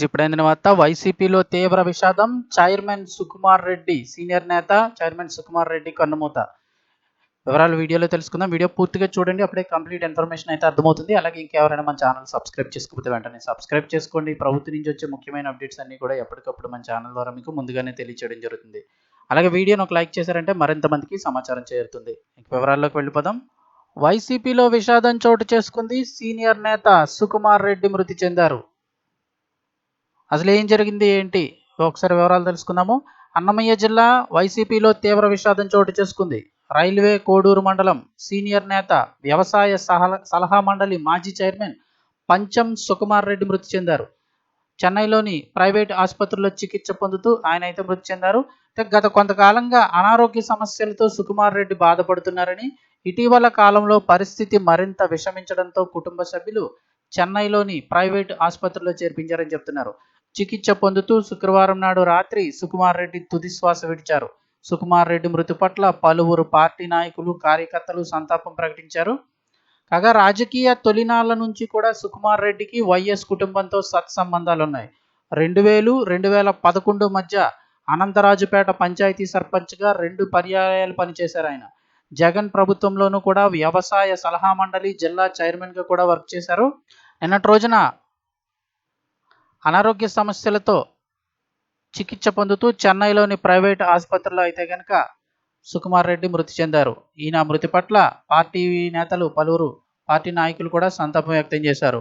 ఇప్పుడైన తర్వాత వైసీపీలో తీవ్ర విషాదం చైర్మన్ సుకుమార్ రెడ్డి సీనియర్ నేత చైర్మన్ సుకుమార్ రెడ్డి కన్నుమూత. వివరాలు వీడియోలో తెలుసుకుందాం. వీడియో పూర్తిగా చూడండి. అప్పుడే కంప్లీట్ ఇన్ఫర్మేషన్ అయితే అర్థమవుతుంది. అలాగే ఇంకెవరైనా మన ఛానల్ సబ్స్క్రైబ్ చేసుకోకపోతే వెంటనే సబ్స్క్రైబ్ చేసుకోండి. ప్రభుత్వం నుంచి వచ్చే ముఖ్యమైన అప్డేట్స్ అన్ని కూడా ఎప్పటికప్పుడు మన ఛానల్ ద్వారా మీకు ముందుగానే తెలియచేయడం జరుగుతుంది. అలాగే వీడియోను ఒక లైక్ చేశారంటే మరింత మందికి సమాచారం చేరుతుంది. వివరాల్లోకి వెళ్ళిపోదాం. వైసీపీలో విషాదం చోటు చేసుకుంది సీనియర్ నేత సుకుమార్ రెడ్డి మృతి చెందారు. అసలు ఏం జరిగింది ఏంటి? ఒకసారి వివరాలు తెలుసుకుందాము. అన్నమయ్య జిల్లా వైసీపీలో తీవ్ర విషాదం చోటు చేసుకుంది. రైల్వే కోడూరు మండలం సీనియర్ నేత వ్యవసాయ సహల సలహా మండలి మాజీ చైర్మన్ పంచం సుకుమార్ రెడ్డి మృతి చెందారు. చెన్నైలోని ప్రైవేట్ ఆసుపత్రిలో చికిత్స పొందుతూ ఆయన అయితే మృతి చెందారు. గత కొంతకాలంగా అనారోగ్య సమస్యలతో సుకుమార్ రెడ్డి బాధపడుతున్నారని ఇటీవల కాలంలో పరిస్థితి మరింత విషమించడంతో కుటుంబ సభ్యులు చెన్నైలోని ప్రైవేట్ ఆసుపత్రిలో చేర్పించారని చెప్తున్నారు. చికిత్స పొందుతూ శుక్రవారం నాడు రాత్రి సుకుమార్ రెడ్డి తుది శ్వాస విడిచారు. సుకుమార్ రెడ్డి మృతి పట్ల పలువురు పార్టీ నాయకులు కార్యకర్తలు సంతాపం ప్రకటించారు. కాగా రాజకీయ తొలినాళ్ళ నుంచి కూడా సుకుమార్ రెడ్డికి వైఎస్ కుటుంబంతో సత్సంబంధాలు ఉన్నాయి రెండు వేలు రెండు వేల పదకొండు మధ్య అనంతరాజుపేట పంచాయతీ సర్పంచ్గా రెండు పర్యాయాలు పనిచేశారు ఆయన. జగన్ ప్రభుత్వంలోనూ కూడా వ్యవసాయ సలహా మండలి జిల్లా చైర్మన్గా కూడా వర్క్ చేశారు. నిన్నటి రోజున అనారోగ్య సమస్యలతో చికిత్స పొందుతూ చెన్నైలోని ప్రైవేట్ ఆసుపత్రిలో అయితే కనుక సుకుమార్ రెడ్డి మృతి చెందారు. ఈయన మృతి పట్ల పార్టీ నేతలు పలువురు పార్టీ నాయకులు కూడా సంతాపం వ్యక్తం చేశారు.